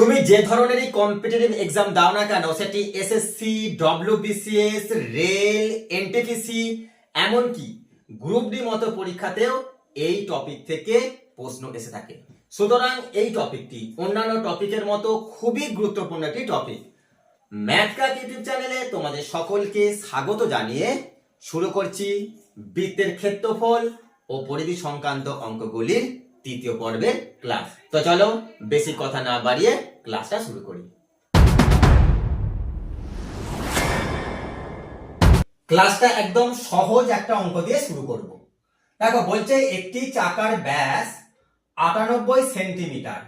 তুমি যে ধরনেরই কম্পিটিটিভ এক্সাম দাও না কেন, সেটি এসএসসি ডব্লিউবিসিএস রেল এনটিপিসি এমনকি গ্রুপ ডি মতো পরীক্ষাতেও এই টপিক থেকে প্রশ্ন এসে থাকে। সুতরাং এই টপিকটি অন্যান্য টপিকের মতো খুবই গুরুত্বপূর্ণ একটি টপিক ম্যাথকাক ইউটিউব চ্যানেলে তোমাদের সকলকে স্বাগত জানিয়ে শুরু করছি বৃত্তের ক্ষেত্রফল ও পরিধি সংক্রান্ত অঙ্কগুলির তৃতীয় পর্বের ক্লাস। তো চলো, বেশি কথা না বাড়িয়ে ক্লাসটা শুরু করি। ক্লাসটা একদম সহজ একটা অঙ্ক দিয়ে শুরু করব। দেখো, বলছে একটি চাকার ব্যাস আটানব্বই সেন্টিমিটার।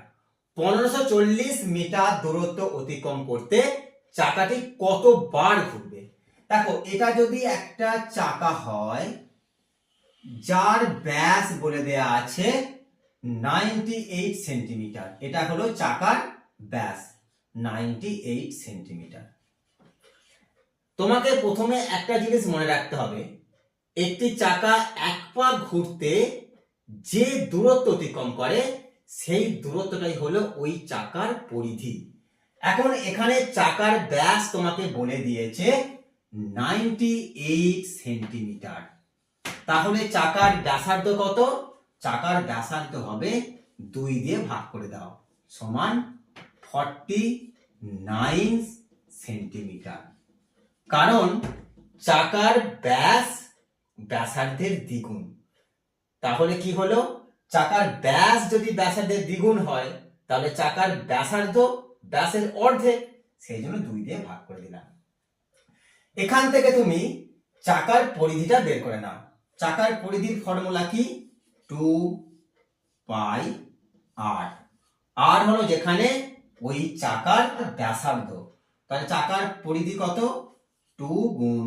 পনেরোশো চল্লিশ মিটার দূরত্ব অতিক্রম করতে চাকাটি কতবার ঘুরবে? দেখো, এটা যদি একটা চাকা হয়, যার ব্যাস বলে দেয়া আছে নাইনটি এইট সেন্টিমিটার। এটা হলো চাকার ব্যাস নাইনটি এইট সেন্টিমিটার তোমাকে প্রথমে একটা জিনিস মনে রাখতে হবে, একটি চাকা এক পা ঘুরতে যে দূরত্ব অতিক্রম করে, সেই দূরত্বটাই হলো ওই চাকার পরিধি। এখন এখানে চাকার ব্যাস তোমাকে বলে দিয়েছে নাইনটি এইট সেন্টিমিটার তাহলে চাকার ব্যাসার্ধ কত? চাকার ব্যাসার্ধ হবে দুই দিয়ে ভাগ করে দাও, সমান ফর্টি নাইন সেন্টিমিটার কারণ চাকার ব্যাস ব্যাসার্ধের দ্বিগুণ। তাহলে কি হলো? চাকার ব্যাস যদি ব্যাসার্ধের দ্বিগুণ হয়, তাহলে চাকার ব্যাসার্ধ ব্যাসের অর্ধেক। সেই জন্য দুই দিয়ে ভাগ করে দিলাম। এখান থেকে তুমি চাকার পরিধিটা বের করে নাও। চাকার পরিধির ফর্মুলা কি? টু পাই আর আর হলো যেখানে ওই চাকার ব্যাসার্ধ। তাহলে চাকার পরিধি কত? টু গুণ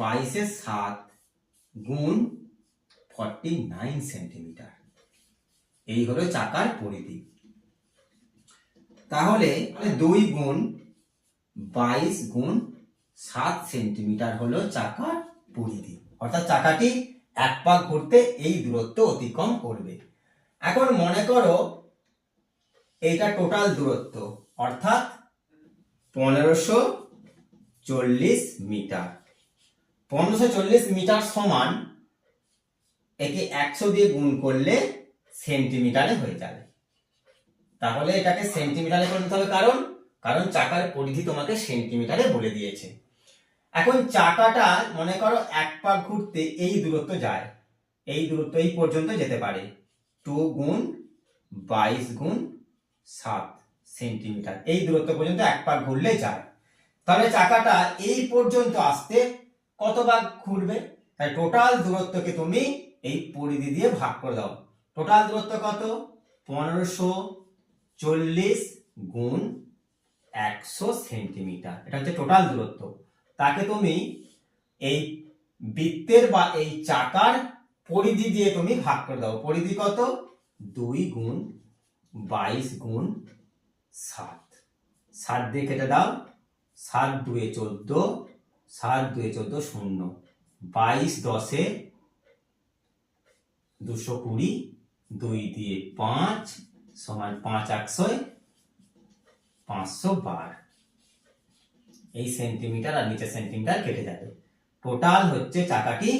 বাইশে সাত গুণ ফর্টি নাইন সেন্টিমিটার এই হলো চাকার পরিধি। তাহলে দুই গুণ বাইশ গুণ সাত সেন্টিমিটার হলো চাকার পরিধি। অর্থাৎ চাকাটি এক পাক ঘুরতে এই দূরত্ব অতিক্রম করবে। এখন মনে করো এইটা টোটাল দূরত্ব, অর্থাৎ পনেরোশো চল্লিশ মিটার। পনেরোশো চল্লিশ মিটার সমান একে একশো দিয়ে গুণ করলে সেন্টিমিটারে হয়ে যাবে। তাহলে এটাকে সেন্টিমিটারে করে হবে কারণ কারণ চাকার পরিধি তোমাকে সেন্টিমিটারে বলে দিয়েছে। এখন চাকাটা, মনে করো, এক পাক ঘুরতে এই দূরত্ব যায়। এই দূরত্ব এই পর্যন্ত যেতে পারে। টু গুণ বাইশ গুণ সাত সেন্টিমিটার। এই দূরত্ব পর্যন্ত এক পাক ঘুরলে যায়। তাহলে চাকাটা এই পর্যন্ত আসতে কত ভাগ ঘুরবে? তাই টোটাল দূরত্বকে তুমি এই পরিধি দিয়ে ভাগ করে দাও। টোটাল দূরত্ব কত? পনেরোশো চল্লিশ গুণ একশো সেন্টিমিটার। এটা হচ্ছে টোটাল দূরত্ব। তাকে তুমি এই বৃত্তের বা এই চাকার পরিধি দিয়ে তুমি ভাগ করে দাও। পরিধি কত? দুই গুণ বাইশ গুণ সাত। সাত দিয়ে কেটে দাও। সাত দুয়ে চোদ্দ, সাত দুয়ে চোদ্দ শূন্য। বাইশ দশে দুশো কুড়ি, দুই দিয়ে পাঁচ সমান পাঁচ একশো পাঁচশো বার। এই সেন্টিমিটার আর নিচে সেন্টিমিটার কেটে যাবে। টোটাল হচ্ছে চাকাটি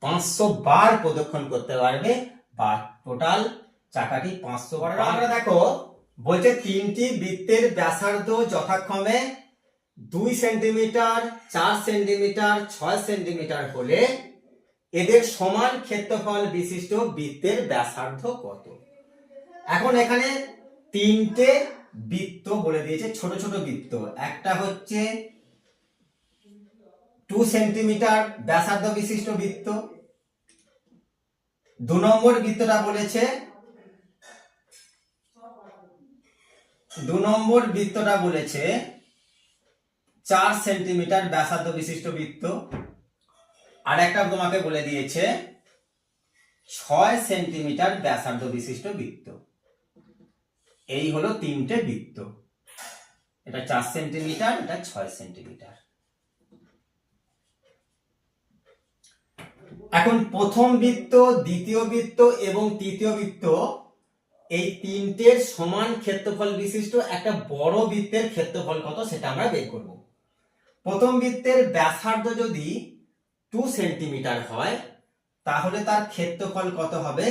পাঁচশো বার প্রদক্ষিণ করতে পারবে বা টোটাল চাকাটি পাঁচশো আমরা দেখো বলছে তিনটি বৃত্তের ব্যাসার্ধ যথাক্রমে দুই সেন্টিমিটার চার সেন্টিমিটার ছয় সেন্টিমিটার হলে এদের সমান ক্ষেত্রফল বিশিষ্ট বৃত্তের ব্যাসার্ধ কত? এখন এখানে তিনটে বৃত্ত বলে দিয়েছে ছোট ছোট বৃত্ত। একটা হচ্ছে টু সেন্টিমিটার ব্যাসার্ধ বিশিষ্ট বৃত্ত। দু নম্বর বৃত্তটা বলেছে দু নম্বর বৃত্তটা বলেছে চার সেন্টিমিটার ব্যাসার্ধ বিশিষ্ট বৃত্ত। আর একটা তোমাকে বলে দিয়েছে, ছয় সেন্টিমিটার ব্যাসার্ধ বিশিষ্ট বৃত্ত। এই হলো তিনটে বৃত্ত। এটা চার সেন্টিমিটার, এটা ছয় সেন্টিমিটার। এখন প্রথম বৃত্ত, দ্বিতীয় বৃত্ত এবং তৃতীয় বৃত্ত এই তিনটের সমান ক্ষেত্রফল বিশিষ্ট একটা বড় বৃত্তের ক্ষেত্রফল কত সেটা আমরা বের করব। প্রথম বৃত্তের ব্যাসার্ধ যদি টু সেন্টিমিটার হয়, তাহলে তার ক্ষেত্রফল কত হবে?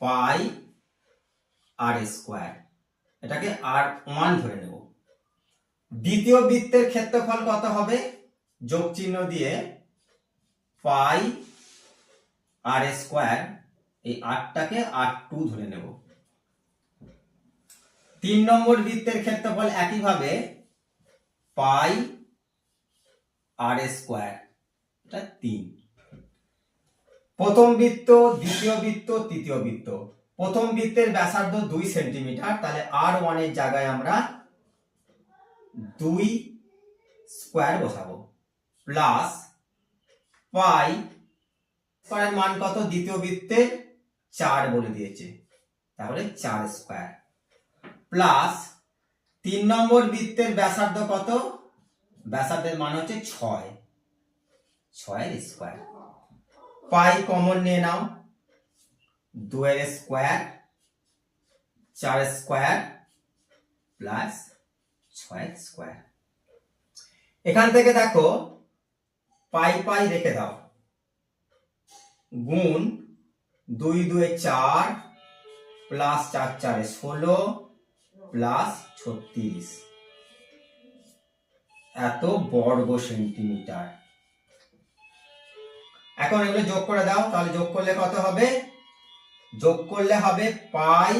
Pi r square. এটাকে আর ওয়ান ধরে নেব। দ্বিতীয় বৃত্তের ক্ষেত্রফল কত হবে? যোগ চিহ্ন দিয়ে পাই আর স্কোয়ার এই আটটাকে আর টু ধরে নেব। তিন নম্বর বৃত্তের ক্ষেত্রফল একইভাবে পাই আর স্কোয়ার, এটা তিন। প্রথম বৃত্ত, দ্বিতীয় বৃত্ত, তৃতীয় বৃত্ত। প্রথম বৃত্তের ব্যাসার্ধ দুই সেন্টিমিটার, তাহলে আর ওয়ানের জায়গায় আমরা দুই স্কোয়ার বসাবো। প্লাস পাই স্কোয়ারের মান কত? দ্বিতীয় বৃত্তের চার বলে দিয়েছে। তাহলে চার স্কোয়ার। প্লাস তিন নম্বর বৃত্তের ব্যাসার্ধ কত? ব্যাসার্ধের মান হচ্ছে ছয়। ছয়ের স্কোয়ার। পাই কমন নিয়ে নাও। দুয়ের স্কোয়ার, চার স্কোয়ার, প্লাস ছয় স্কোয়ার। এখান থেকে দেখো, পাই পাই রেখে দাও। গুণ দুই দুয়ে চার প্লাস চার চারে ষোলো প্লাস ছত্রিশ। এত বর্গ সেন্টিমিটার এখন এগুলো যোগ করে দাও, তাহলে যোগ করলে কত হবে? যোগ করলে হবে পাই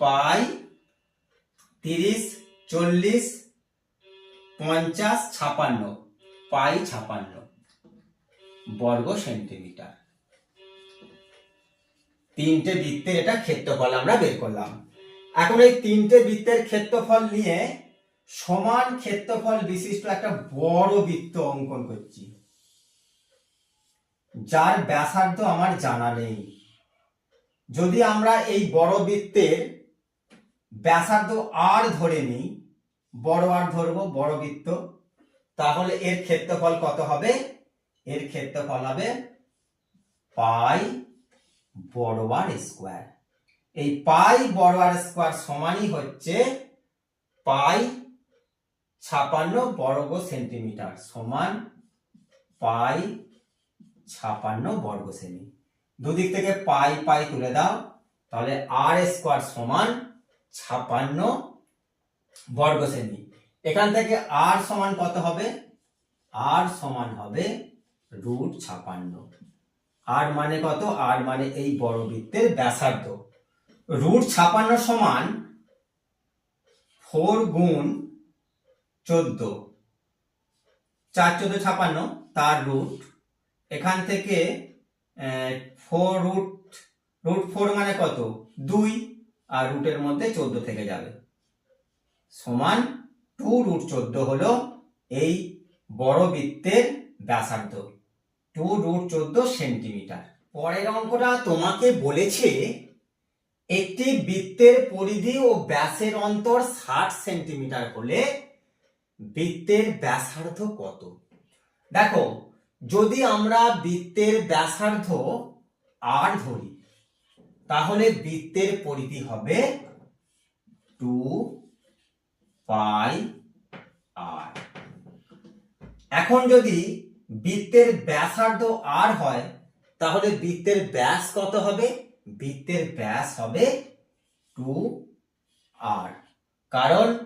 পাই তিরিশ, চল্লিশ, পঞ্চাশ, ছাপান্ন, পাই ছাপান্ন। বর্গ সেন্টিমিটার। তিনটে বৃত্তের এটা ক্ষেত্রফল আমরা বের করলাম। এখন এই তিনটে বৃত্তের ক্ষেত্রফল নিয়ে সমান ক্ষেত্রফল বিশিষ্ট একটা বড় বৃত্ত অঙ্কন করছি। যার ব্যাসার্ধ আমার জানা নেই। যদি আমরা এই বড় বৃত্তের ব্যাসার্ধ আর ধরে নিই, বড় আর ধরবো বড় বৃত্ত, তাহলে এর ক্ষেত্রফল কত হবে? এর ক্ষেত্রফল হবে পাই বড় আর স্কোয়ার এই পাই বড় আর স্কোয়ার সমানই হচ্ছে পাই ছাপান্ন বর্গ সেন্টিমিটার সমান পাই ছাপান্ন বর্গ সেমি। দুদিক থেকে পাই পাই তুলে দাও, তাহলে আর স্কোয়ার সমান ছাপান্ন বর্গ সেমি। এখান থেকে আর সমান কত হবে? আর সমান হবে রুট ছাপান্ন। আর মানে কত? আর মানে এই বড় বৃত্তের ব্যাসার্ধ। রুট ছাপান্ন সমান ফোর গুণ চোদ্দ। চার চোদ্দ ছাপান্ন, তার রুট। এখান থেকে ফোর রুট রুট ফোর মানে কত? দুই। আর রুটের মধ্যে চোদ্দ থেকে যাবে। সমান টু রুট চোদ্দ হলো এই বড় বৃত্তের ব্যাসার্ধ। টু রুট চোদ্দ সেন্টিমিটার পরের অঙ্কটা তোমাকে বলেছে একটি বৃত্তের পরিধি ও ব্যাসের অন্তর ষাট সেন্টিমিটার হলে বৃত্তের ব্যাসার্ধ কত? দেখো, যদি আমরা বৃত্তের ব্যাসার্ধ আর ধরি, তাহলে বৃত্তের পরিধি হবে টু পাই আর। এখন যদি বৃত্তের ব্যাসার্ধ আর হয়, তাহলে বৃত্তের ব্যাস কত হবে? বৃত্তের ব্যাস হবে টু আর কারণ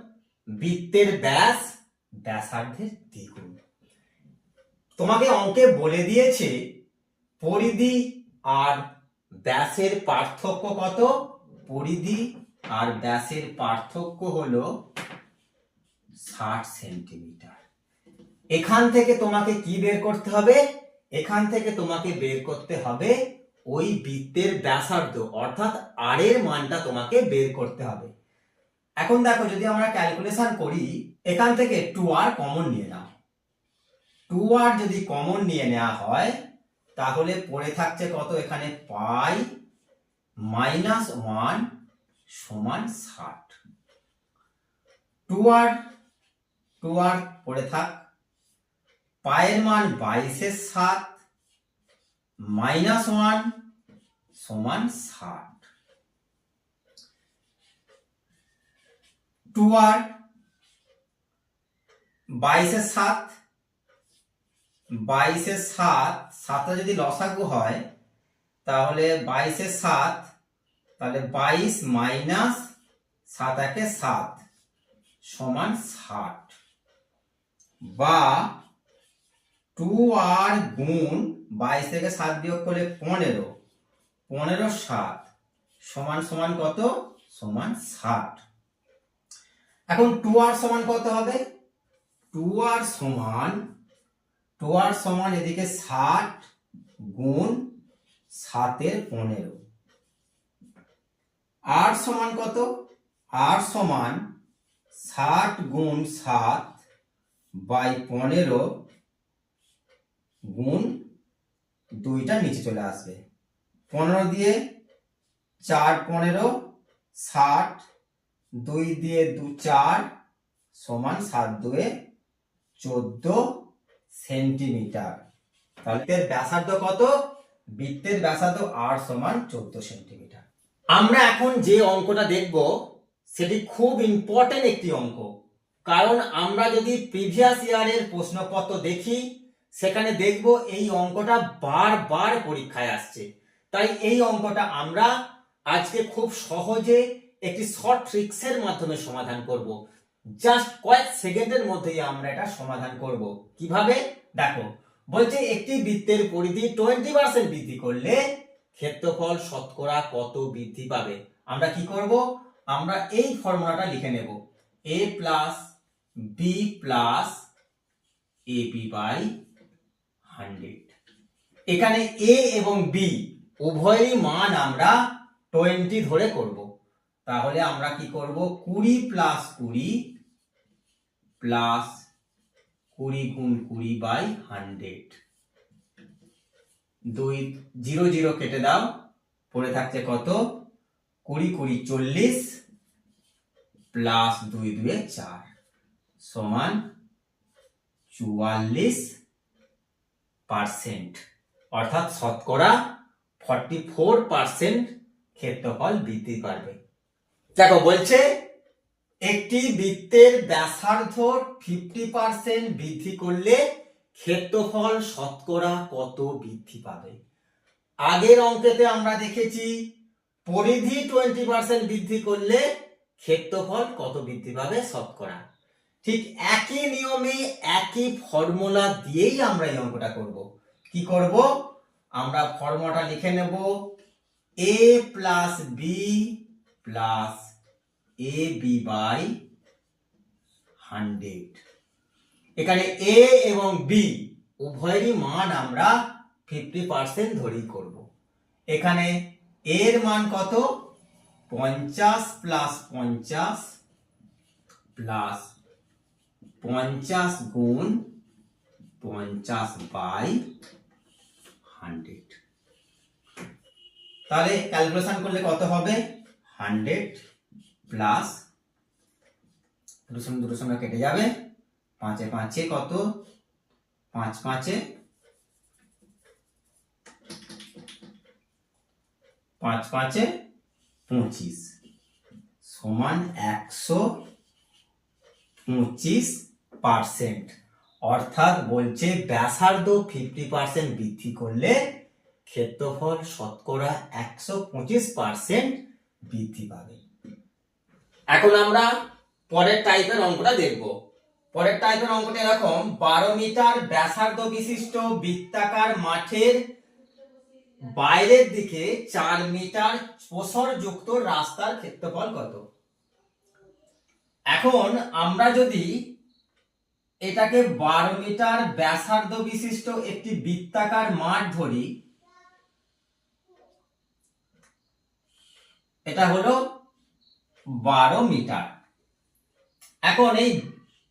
বৃত্তের ব্যাস ব্যাসার্ধের দ্বিগুণ। তোমাকে অঙ্কে বলে দিয়েছে, পরিধি আর ব্যাসের পার্থক্য কত? পরিধি আর ব্যাসের পার্থক্য হলো ষাট সেন্টিমিটার। এখান থেকে তোমাকে কি বের করতে হবে? এখান থেকে তোমাকে বের করতে হবে ওই বৃত্তের ব্যাসার্ধ, অর্থাৎ আর এর মানটা তোমাকে বের করতে হবে। এখন দেখো, যদি আমরা ক্যালকুলেশন করি, এখান থেকে টু আর কমন নিয়ে নাও। টু আর যদি কমন নিয়ে নেওয়া হয়, তাহলে পড়ে থাকছে কত এখানে? পাই মাইনাস ওয়ান সমান ষাট। টু আর টু আর পড়ে থাক। পায়ের মান বাইশের সাত, মাইনাস ওয়ান সমান ষাট। টু আর বাইশের সাত বাইশের সাত, সাতটা যদি লসাগু হয়, তাহলে বাইশের সাত, তাহলে বাইশ মাইনাস সাত একে সাত সমান ষাট। বা টু আর গুণ বাইশ থেকে সাত বিয়োগ করলে পনেরো। পনেরো সাত সমান সমান কত? সমান ষাট। এখন টু আর সমান কত হবে? টু আর সমান, টু আর সমান এদিকে ষাট গুণ সাতের পনেরো। আর সমান কত? আর সমান ষাট গুণ সাত বাই পনেরো গুণ দুইটা নিচে চলে আসবে। পনেরো দিয়ে চার পনেরো, ষাট, দুই দিয়ে দু চার সমান সাত দুয়ে চোদ্দ সেন্টিমিটার। তাহলে ব্যাসার্ধ কত? বৃত্তের ব্যাসার্ধ আর সমান চোদ্দ সেন্টিমিটার। আমরা এখন যে অঙ্কটা দেখব, সেটি খুব ইম্পর্টেন্ট একটি অঙ্ক। কারণ আমরা যদি প্রিভিয়াস ইয়ারের প্রশ্নপত্র দেখি সেখানে দেখব এই অঙ্কটা বারবার পরীক্ষায় আসছে। তাই এই অঙ্কটা আমরা আজকে খুব সহজে একটি শর্ট ট্রিক্সের মাধ্যমে সমাধান করব। জাস্ট কয়েক সেকেন্ডের মধ্যেই আমরা এটা সমাধান করব। কীভাবে? দেখো বলছে একটি বৃত্তের পরিধি টোয়েন্টি পার্সেন্ট বৃদ্ধি করলে ক্ষেত্রফল শতকরা কত বৃদ্ধি পাবে? আমরা কি করব? আমরা এই ফর্মুলাটা লিখে নেব। A plus B plus A B by hundred. এখানে এ এবং বি উভয়েরই মান আমরা টোয়েন্টি ধরে করব। তাহলে আমরা কি করব? কুড়ি প্লাস কুড়ি প্লাস কুড়ি গুণ কুড়ি বাই হান্ড্রেড। দুই, জিরো জিরো কেটে দাও। পড়ে থাকছে কত? কুড়ি কুড়ি, চল্লিশ প্লাস দুই, দুয়ে চার। সমান চুয়াল্লিশ পার্সেন্ট অর্থাৎ শতকরা ফর্টি ফোর পার্সেন্ট ক্ষেত্রফল বৃদ্ধি পারবে। দেখো, বলছে একটি বৃত্তের ব্যাসার্ধ ফিফটি পার্সেন্ট বৃদ্ধি করলে ক্ষেত্রফল শতকরা কত বৃদ্ধি পাবে? আগের অঙ্কেতে আমরা দেখেছি পরিধি টোয়েন্টি পার্সেন্ট বৃদ্ধি করলে ক্ষেত্রফল কত বৃদ্ধি পাবে? শতকরা। ঠিক একই নিয়মে একই ফর্মুলা দিয়েই আমরা এই অঙ্কটা করব। কি করব? আমরা ফর্মুলাটা লিখে নেব A plus B plus A B by hundred এখানে এ এবং বি উভয়েরই মান আমরা ফিফটি পার্সেন্ট ধরেই করব। এখানে এর মান কত? পঞ্চাশ প্লাস পঞ্চাশ প্লাস পঞ্চাশ গুণ পঞ্চাশ বাই হান্ড্রেড। তাহলে ক্যালকুলেশন করলে কত হবে? হান্ড্রেড প্লাস দুটোর সঙ্গে দুটোর সঙ্গে কেটে যাবে। পাঁচে পাঁচে কত? পাঁচ পাঁচে। পাঁচ পাঁচে পঁচিশ। সমান একশো পঁচিশ পার্সেন্ট অর্থাৎ বলছে ব্যাসার্ধ ফিফটি পার্সেন্ট বৃদ্ধি করলে ক্ষেত্রফল শতকরা একশো পঁচিশ পার্সেন্ট বৃদ্ধি পাবে। এখন আমরা পরের টাইপের অঙ্কটা দেখব। পরের টাইপের অঙ্কটা এরকম, বারো মিটার ব্যাসার্ধ বিশিষ্ট বৃত্তাকার মাঠের বাইরের দিকে চার মিটার প্রসরযুক্ত রাস্তার ক্ষেত্রফল কত? এখন আমরা যদি এটাকে বারো মিটার ব্যাসার্ধ বিশিষ্ট একটি বৃত্তাকার মাঠ ধরি। এটা হলো বারো মিটার এখন এই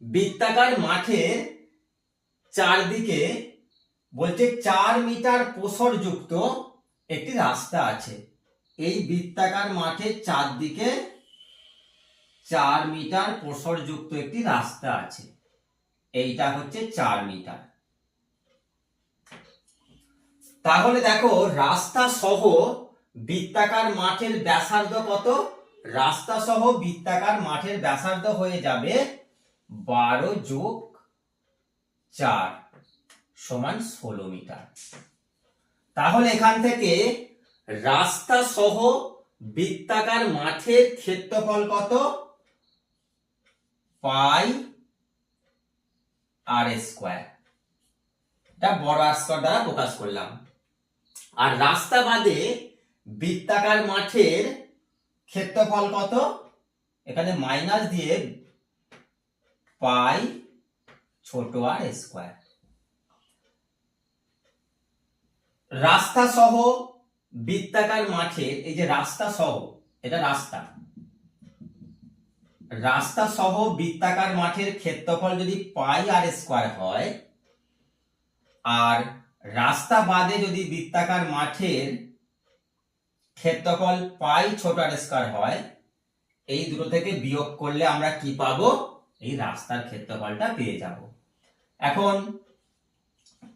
বৃত্তাকার মাঠে চারদিকে বলছে চার মিটার প্রসরযুক্ত একটি রাস্তা আছে। এই বৃত্তাকার মাঠের চারদিকে চার মিটার প্রসরযুক্ত একটি রাস্তা আছে। এইটা হচ্ছে চার মিটার। তাহলে দেখো, রাস্তা সহ বৃত্তাকার মাঠের ব্যাসার্ধ কত? রাস্তা সহ বৃত্তাকার মাঠের ব্যাসার্ধ হয়ে যাবে বারো যোগ চার সমান ষোলো মিটার। তাহলে এখান থেকে রাস্তা সহ বৃত্তাকার মাঠের ক্ষেত্রফল কত? পাই আর স্কোয়ার এটা বড় আর স্কোয়ার দ্বারা প্রকাশ করলাম। আর রাস্তা বাদে বৃত্তাকার মাঠের ক্ষেত্রফল কত? এখানে মাইনাস দিয়ে পাই ছোট আর স্কোয়ার রাস্তা সহ বৃত্তাকার মাঠে এই যে রাস্তা সহ, এটা রাস্তা। রাস্তা সহ বৃত্তাকার মাঠের ক্ষেত্রফল যদি পাই আর স্কোয়ার হয়, আর রাস্তা বাদে যদি বৃত্তাকার মাঠের ক্ষেত্রফল পাই ছোট আর স্কোয়ার হয়, এই দুটো থেকে বিয়োগ করলে আমরা কি পাবো? এই রাস্তার ক্ষেত্রফলটা পেয়ে যাব। এখন,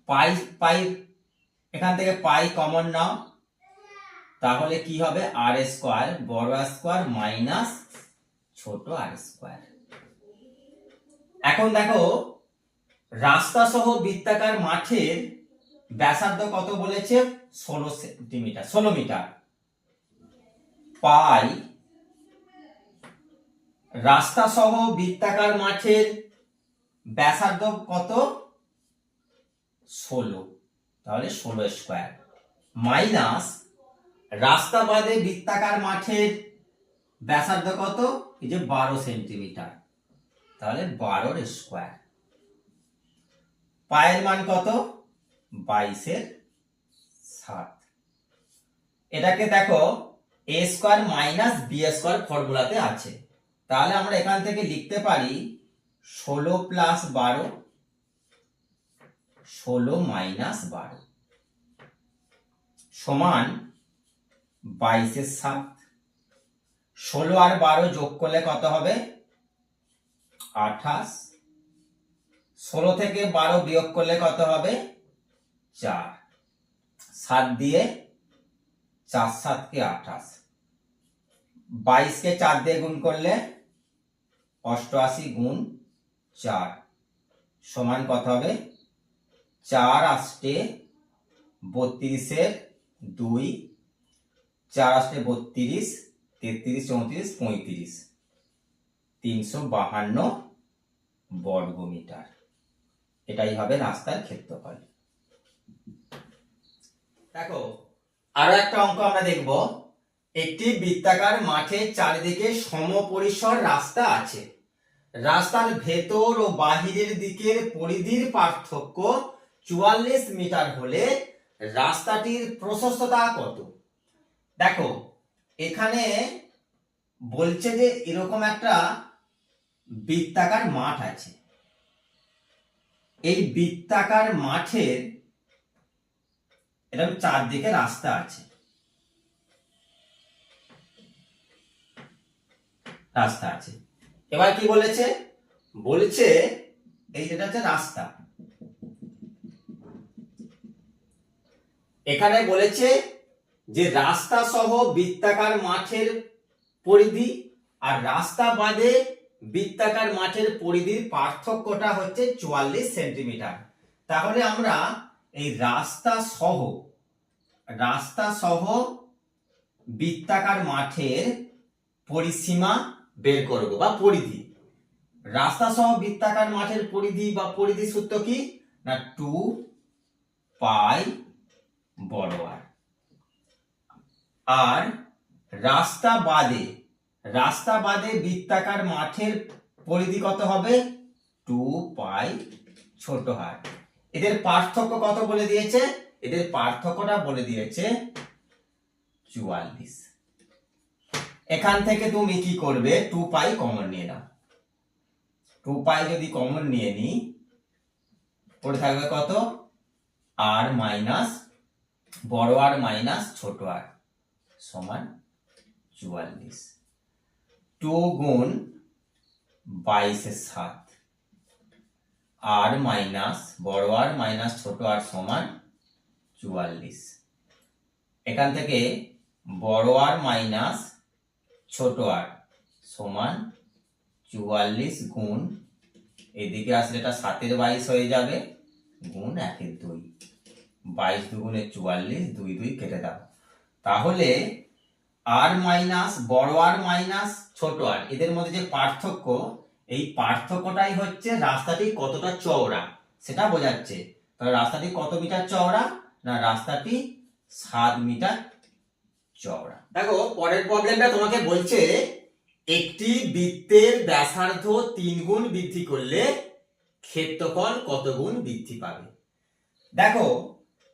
পাই পাই, এখান থেকে পাই কমন নাও। তাহলে কি হবে? আর স্কোয়ার, বড় স্কোয়ার, মাইনাস ছোট আর স্কোয়ার এখন দেখো রাস্তা সহ বৃত্তাকার মাঠের ব্যাসার্ধ কত বলেছে? ষোলো সেন্টিমিটার, ষোলো মিটার। পাই রাস্তা সহ বৃত্তাকার মাঠের ব্যাসার্ধ কত? ষোলো। তাহলে ষোলো স্কোয়ার মাইনাস রাস্তা বাদে বৃত্তাকার মাঠের ব্যাসার্ধ কত? এই যে বারো সেন্টিমিটার, তাহলে বারোর স্কোয়ার। পায়ের মান কত? বাইশের সাত। এটাকে দেখো, A square minus B square ফর্মুলাতে আছে। তাহলে আমরা এখান থেকে লিখতে পারি, ষোলো প্লাস বারো, ষোলো মাইনাস বারো সমান বাইশের সাত। ষোলো আর বারো যোগ করলে কত হবে? আঠাশ। ষোলো থেকে বারো বিয়োগ করলে কত হবে? চার। সাত দিয়ে চার সাতকে আঠাশ। বাইশকে চার দিয়ে গুণ করলে অষ্টআশি গুণ চার। সমান কত হবে? চার আষ্টে বত্রিশের দুই। চার আষ্টে বত্রিশ তেত্রিশ, চৌত্রিশ, পঁয়ত্রিশ। তিনশো বাহান্ন বর্গ মিটার এটাই হবে রাস্তার ক্ষেত্রফল। দেখো, আরও একটা অঙ্ক আমরা দেখব। একটি বৃত্তাকার মাঠের চারিদিকে সমপরিসর রাস্তা আছে। রাস্তার ভেতর ও বাহিরের দিকের পরিধির পার্থক্য চুয়াল্লিশ মিটার হলে রাস্তাটির প্রশস্ততা কত? দেখো এখানে বলছে যে এরকম একটা বৃত্তাকার মাঠ আছে। এই বৃত্তাকার মাঠের এরকম চারদিকে রাস্তা আছে। রাস্তা আছে। এবার কি বলেছে? বলেছে এই যেটা হচ্ছে রাস্তা। এখানে বলেছে যে রাস্তা সহ বৃত্তাকার মাঠের পরিধি আর রাস্তা বাদে বৃত্তাকার মাঠের পরিধির পার্থক্যটা হচ্ছে চুয়াল্লিশ সেন্টিমিটার। তাহলে আমরা এই রাস্তা সহ রাস্তা সহ বৃত্তাকার মাঠের পরিসীমা বের করব বা পরিধি। রাস্তা সহ বৃত্তাকার মাঠের পরিধি বা পরিধি সূত্র কি? না টু পাই বড় আর আর রাস্তা বাদে রাস্তা বাদে বৃত্তাকার মাঠের পরিধি কত হবে? টু পাই ছোট হার। এদের পার্থক্য কত বলে দিয়েছে? এদের পার্থক্যটা বলে দিয়েছে চুয়াল্লিশ। এখান থেকে তুমি কি করবে? টু পাই কমন নিয়ে নাও। টু পাই যদি কমন নিয়ে নি পড়ে থাকবে কত? আর মাইনাস বড় আর মাইনাস ছোট আর সমান চুয়াল্লিশ। টু গুণ বাইশের সাত। আর মাইনাস, বড় আর মাইনাস, ছোট আর সমান চুয়াল্লিশ। এখান থেকে বড় আর মাইনাস, ছোট আর সমান চুয়াল্লিশ গুণ, এদিকে আসলে এটা সাতের বাইশ হয়ে যাবে, গুণ একের দুই। বাইশ দুগুণে চুয়াল্লিশ, দুই দুই কেটে দাও। তাহলে আর মাইনাস বড় আর মাইনাস ছোট আর এদের মধ্যে যে পার্থক্য, এই পার্থক্যটাই হচ্ছে রাস্তাটি কতটা চওড়া, সেটা বোঝাচ্ছে। তাহলে রাস্তাটি কত মিটার চওড়া না রাস্তাটি সাত মিটার চওড়া? দেখো, পরের প্রবলেমটা তোমাকে বলছে, একটি বৃত্তের ব্যাসার্ধ তিন গুণ বৃদ্ধি করলে ক্ষেত্রফল কত গুণ বৃদ্ধি পাবে? দেখো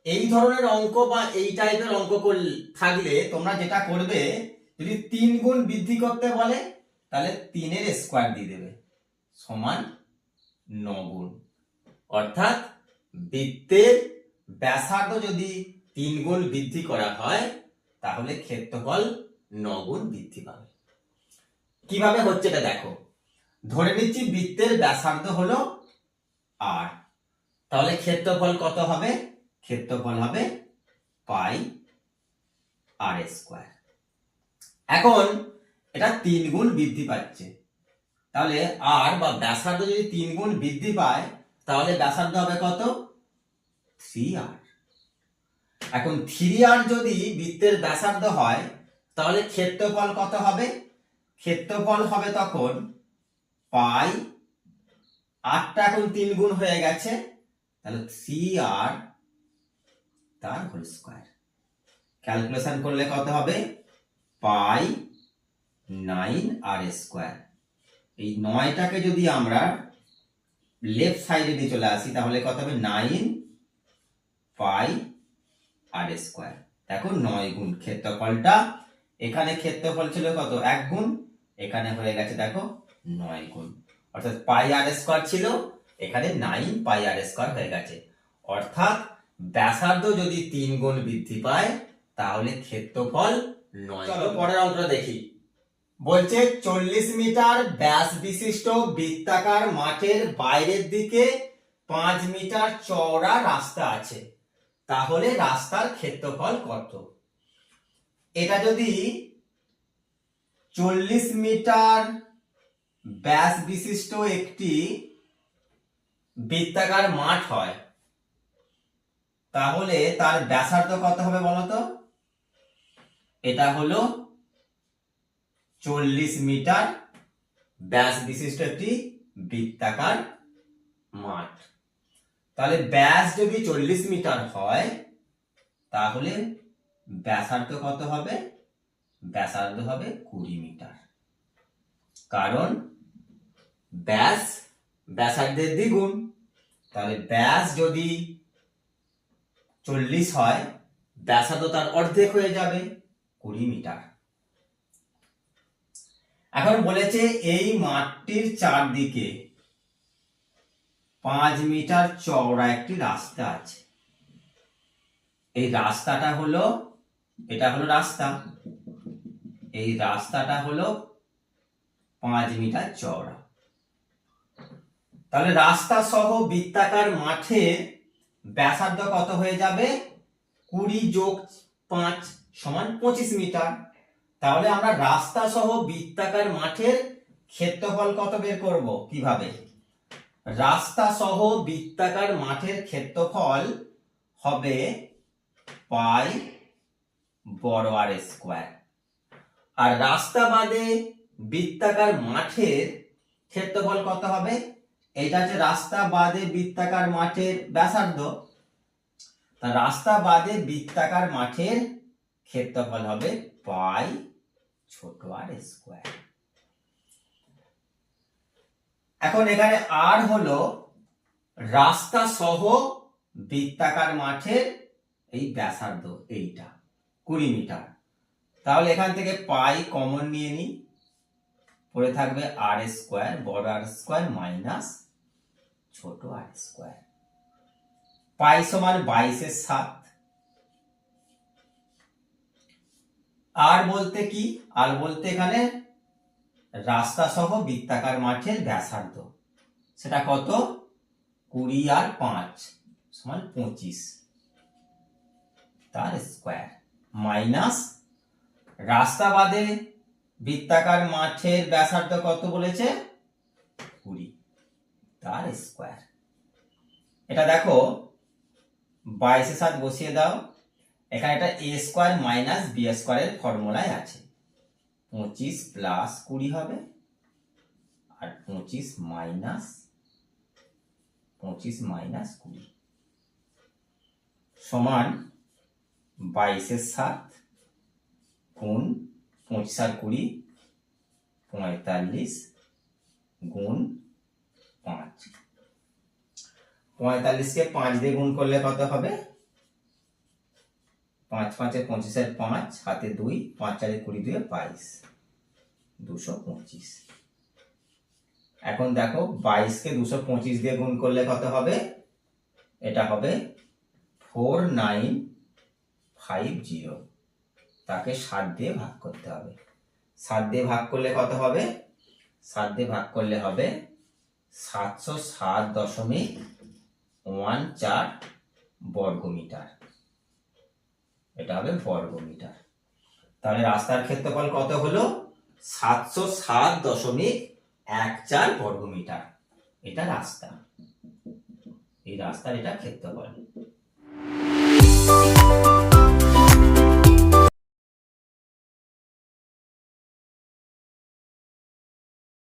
এই ধরনের অঙ্ক বা এই টাইপের অঙ্ক থাকলে তোমরা যেটা করবে, যদি তিন গুণ বৃদ্ধি করতে বলে, তাহলে তিনের স্কোয়ার দিয়ে দেবে। সমান ন গুণ। অর্থাৎ বৃত্তের ব্যাসার্ধ যদি তিন গুণ বৃদ্ধি করা হয়, তাহলে ক্ষেত্রফল ন গুণ বৃদ্ধি পাবে। কীভাবে হচ্ছে এটা দেখো? ধরে নিচ্ছি বৃত্তের ব্যাসার্ধ হলো আর। তাহলে ক্ষেত্রফল কত হবে? ক্ষেত্রফল হবে পাই আর স্কোয়ার। এখন এটা তিন গুণ বৃদ্ধি পাচ্ছে। তাহলে আর বা ব্যাসার্ধ যদি তিন গুণ বৃদ্ধি পায়, তাহলে ব্যাসার্ধ হবে কত? থ্রি আর এখন থ্রি আর যদি বৃত্তের ব্যাসার্ধ হয়, তাহলে ক্ষেত্রফল কত হবে? ক্ষেত্রফল হবে তখন পাই। আটটা এখন তিন গুণ হয়ে গেছে। তাহলে থ্রি আর তার হোল স্কোয়ার। ক্যালকুলেশন করলে কত হবে? Pi nine r square. এই নয়টাকে যদি আমরা লেফট সাইডে দিয়ে চলে আসি, তাহলে কত হবে? Nine pi r square. দেখো, নয় গুণ ক্ষেত্রফলটা। এখানে ক্ষেত্রফল ছিল কত? এক গুণ। এখানে হয়ে গেছে, দেখো, নয় গুণ। অর্থাৎ পাই আর স্কোয়ার ছিল, এখানে নাইন পাই আর স্কোয়ার হয়ে গেছে। অর্থাৎ ব্যাসার্ধ যদি তিন গুণ বৃদ্ধি পায় তাহলে ক্ষেত্রফল নয় চলো পরের অঙ্কটা দেখি। বলছে চল্লিশ মিটার ব্যাস বিশিষ্ট বৃত্তাকার মাঠের বাইরের দিকে পাঁচ মিটার চওড়া রাস্তা আছে। তাহলে রাস্তার ক্ষেত্রফল কত? এটা যদি চল্লিশ মিটার ব্যাস বিশিষ্ট একটি বৃত্তাকার মাঠ হয় তাহলে তার ব্যাসার্ধ কত হবে বলতো? এটা হলো চল্লিশ মিটার ব্যাস বিশিষ্ট একটি বৃত্তাকার মাঠ। তাহলে ব্যাস যদি চল্লিশ মিটার হয়, তাহলে ব্যাসার্ধ কত হবে? ব্যাসার্ধ হবে কুড়ি মিটার। কারণ ব্যাস ব্যাসার্ধের দ্বিগুণ। তাহলে ব্যাস যদি চল্লিশ হয়, ব্যাসার্ধ তার অর্ধেক হয়ে যাবে কুড়ি মিটার। এখন বলেছে এই মাঠটির চারদিকে পাঁচ মিটার চওড়া একটি রাস্তা আছে। এই রাস্তাটা হলো, এটা হলো রাস্তা। এই রাস্তাটা হলো পাঁচ মিটার চওড়া। তাহলে রাস্তা সহ বৃত্তাকার মাঠের ব্যাসার্ধ কত হয়ে যাবে? কুড়ি যোগ পাঁচ সমান পঁচিশ মিটার। তাহলে আমরা রাস্তা সহ বৃত্তাকার মাঠের ক্ষেত্রফল কত বের করব কীভাবে? রাস্তা সহ বৃত্তাকার মাঠের ক্ষেত্রফল হবে পাই বড় আর স্কোয়ার। আর রাস্তা বাদে বৃত্তাকার মাঠের ক্ষেত্রফল কত হবে? এটা হচ্ছে রাস্তা বাদে বৃত্তাকার মাঠের ব্যাসার্ধ। রাস্তা বাদে বৃত্তাকার মাঠের ক্ষেত্রফল হবে পাই ছোট আর স্কোয়ার এখন এখানে আর হলো রাস্তা সহ বৃত্তাকার মাঠের এই ব্যাসার্ধ এইটা, কুড়ি মিটার। তাহলে এখান থেকে পাই কমন নিয়ে নিই। পড়ে থাকবে আর স্কোয়ার বড় আর স্কোয়ার মাইনাস ছোট আর স্কোয়ার পাই সমান বাইশের সাত। আর বলতে কি? আর বলতে এখানে রাস্তা সহ বৃত্তাকার মাঠের ব্যাসার্ধ। সেটা কত? কুড়ি আর পাঁচ সমান পঁচিশ। তার স্কোয়ার মাইনাস রাস্তা বাদে বৃত্তাকার মাঠের ব্যাসার্ধ কত বলেছে? কুড়ি। তার স্কোয়ার এটা দেখো বাইশের সাথে বসিয়ে দাও। এখানে এটা এ স্কোয়ার মাইনাস বি স্কোয়ারের ফর্মুলায় আছে। পঁচিশ প্লাস কুড়ি হবে, আর পঁচিশ মাইনাস পঁচিশ মাইনাস কুড়ি। সমান বাইশের সাত গুণ পঁচিশ আর কুড়ি, পঁয়তাল্লিশ গুণ পাঁচ। পঁয়তাল্লিশকে পাঁচ দিয়ে গুণ করলে কত হবে? পাঁচ পাঁচে পঁচিশের পাঁচ হাতে দুই, পাঁচ চারে কুড়ি দুয়ে বাইশ। দুশো পঁচিশ। এখন দেখো, বাইশকে দুশো পঁচিশ দিয়ে গুণ করলে কত হবে? এটা হবে ফোর নাইন ফাইভ জিরো। তাকে সাত দিয়ে ভাগ করতে হবে। সাত দিয়ে ভাগ করলে কত হবে? সাত দিয়ে ভাগ করলে হবে সাতশো সাত দশমিক ওয়ান চার বর্গমিটার। এটা হবে বর্গমিটার। তাহলে রাস্তার ক্ষেত্রফল কত হলো? সাতশো সাত দশমিক এক চার বর্গমিটার। এটা রাস্তা। এই রাস্তার এটা ক্ষেত্রফল।